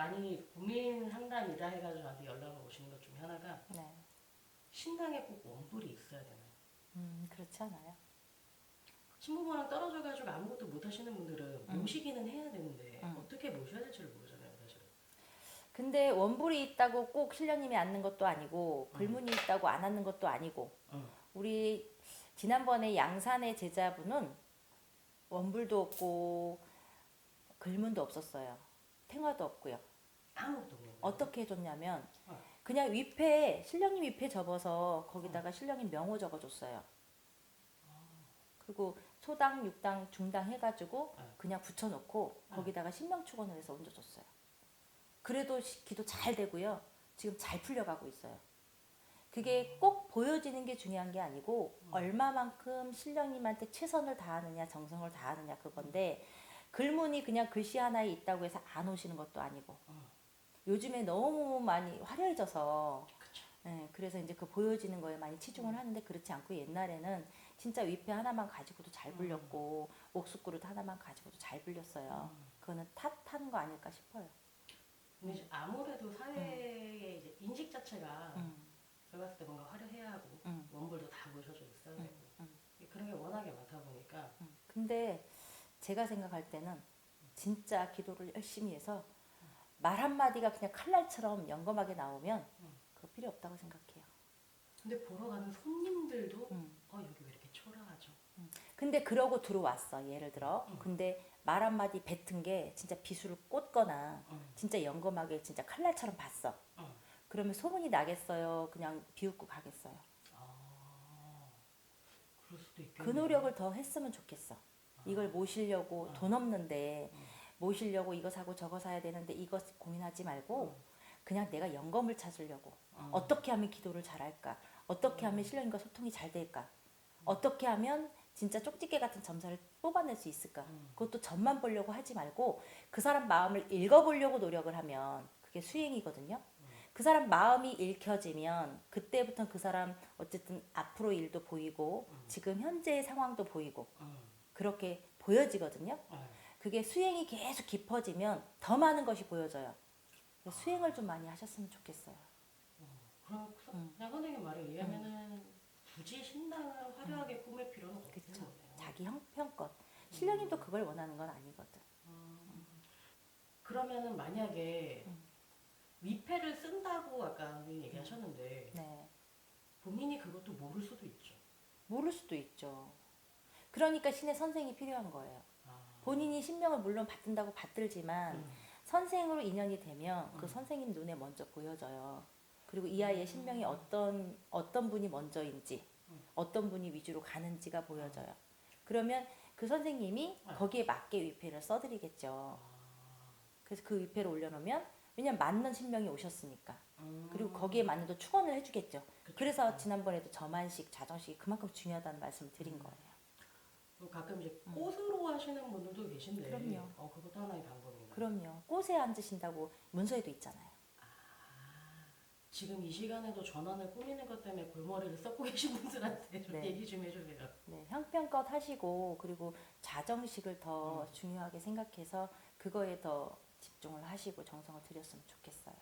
많이 고민 상담이다 해가지고 저한테 연락을 오시는 것 중에 하나가 네. 신당에 꼭 원불이 있어야 되나요? 음, 그렇지 않아요. 신부모랑 떨어져가지고 아무것도 못 하시는 분들은 음. 모시기는 해야 되는데 음. 어떻게 모셔야 될지를 모르잖아요, 사실은. 근데 원불이 있다고 꼭 신령님이 앉는 것도 아니고 음. 글문이 있다고 안 앉는 것도 아니고 음. 우리 지난번에 양산의 제자분은 원불도 없고 글문도 없었어요. 탱화도 없고요. 거예요. 어떻게 해줬냐면 어. 그냥 위패 신령님 위패 접어서 거기다가 신령님 명호 적어줬어요. 그리고 소당, 육당, 중당 해가지고 네. 그냥 붙여놓고 네. 거기다가 신명 축원을 해서 얹어줬어요. 그래도 시- 기도 잘 되고요. 지금 잘 풀려가고 있어요. 그게 꼭 보여지는 게 중요한 게 아니고 음. 얼마만큼 신령님한테 최선을 다하느냐 정성을 다하느냐 그건데 글문이 그냥 글씨 하나에 있다고 해서 안 오시는 것도 아니고 음. 요즘에 너무 많이 화려해져서 그쵸. 예, 그래서 이제 그 보여지는 거에 많이 치중을 하는데 그렇지 않고 옛날에는 진짜 위패 하나만 가지고도 잘 불렸고 옥수 그릇 하나만 가지고도 잘 불렸어요. 음. 그거는 탓하는 거 아닐까 싶어요. 근데 아무래도 사회의 이제 인식 자체가 음, 제가 봤을 때 뭔가 화려해야 하고 음, 원불도 다 모셔져 있어야 음, 되고 음, 그런 게 워낙에 많다 보니까 음. 근데 제가 생각할 때는 진짜 기도를 열심히 해서 말 한마디가 그냥 칼날처럼 영검하게 나오면 음. 그거 필요 없다고 생각해요. 근데 보러 가는 손님들도 음. 어 여기 왜 이렇게 초라하죠? 근데 그러고 들어왔어 예를 들어 음. 근데 말 한마디 뱉은 게 진짜 비수를 꽂거나 음. 진짜 영검하게 진짜 칼날처럼 봤어 음. 그러면 소문이 나겠어요 그냥 비웃고 가겠어요 아. 그 노력을 더 했으면 좋겠어 이걸 모시려고 아. 돈 없는데 음. 모시려고 이거 사고 저거 사야 되는데 이거 고민하지 말고 음. 그냥 내가 영검을 찾으려고 음. 어떻게 하면 기도를 잘할까 어떻게 하면 신령님과 소통이 잘 될까 어떻게 하면 진짜 쪽집게 같은 점사를 뽑아낼 수 있을까 음. 그것도 점만 보려고 하지 말고 그 사람 마음을 읽어보려고 노력을 하면 그게 수행이거든요 그 사람 마음이 읽혀지면 그때부터 그 사람 어쨌든 앞으로 일도 보이고 음. 지금 현재의 상황도 보이고 음. 그렇게 보여지거든요 네. 그게 수행이 계속 깊어지면 더 많은 것이 보여져요 그래서 수행을 좀 많이 하셨으면 좋겠어요 그럼 서- 음. 선생님 말에 의하면은 굳이 신당을 화려하게 꾸밀 필요는 그쵸. 거네요. 자기 형편껏 신령님도 그걸 원하는 건 아니거든 음. 그러면은 만약에 음. 위패를 쓴다고 아까 얘기하셨는데 네 본인이 그것도 모를 수도 있죠. 모를 수도 있죠 그러니까 신의 선생이 필요한 거예요 아. 본인이 신명을 물론 받든다고 받들지만 음. 선생으로 인연이 되면 그 음. 선생님 눈에 먼저 보여져요. 그리고 이 아이의 신명이 어떤 어떤 분이 먼저인지 음. 어떤 분이 위주로 가는지가 보여져요. 그러면 그 선생님이 네. 거기에 맞게 위패를 써드리겠죠. 아. 그래서 그 위패를 올려놓으면 왜냐면 맞는 신명이 오셨으니까. 음. 그리고 거기에 맞는 또 축원을 해주겠죠. 그래서 지난번에도 저만식, 자정식이 그만큼 중요하다는 말씀을 드린 음. 거예요. 그리고 가끔 이제 음. 꽃으로 하시는 분들도 계신데 그럼요. 어, 그것도 하나의 방법이네요. 그럼요. 꽃에 앉으신다고 문서에도 있잖아요. 지금 이 시간에도 전원을 꾸미는 것 때문에 골머리를 썩고 계신 분들한테 좀 네. 얘기 좀 해주세요. 네, 형편껏 하시고 그리고 자정식을 더 음. 중요하게 생각해서 그거에 더 집중을 하시고 정성을 들였으면 좋겠어요.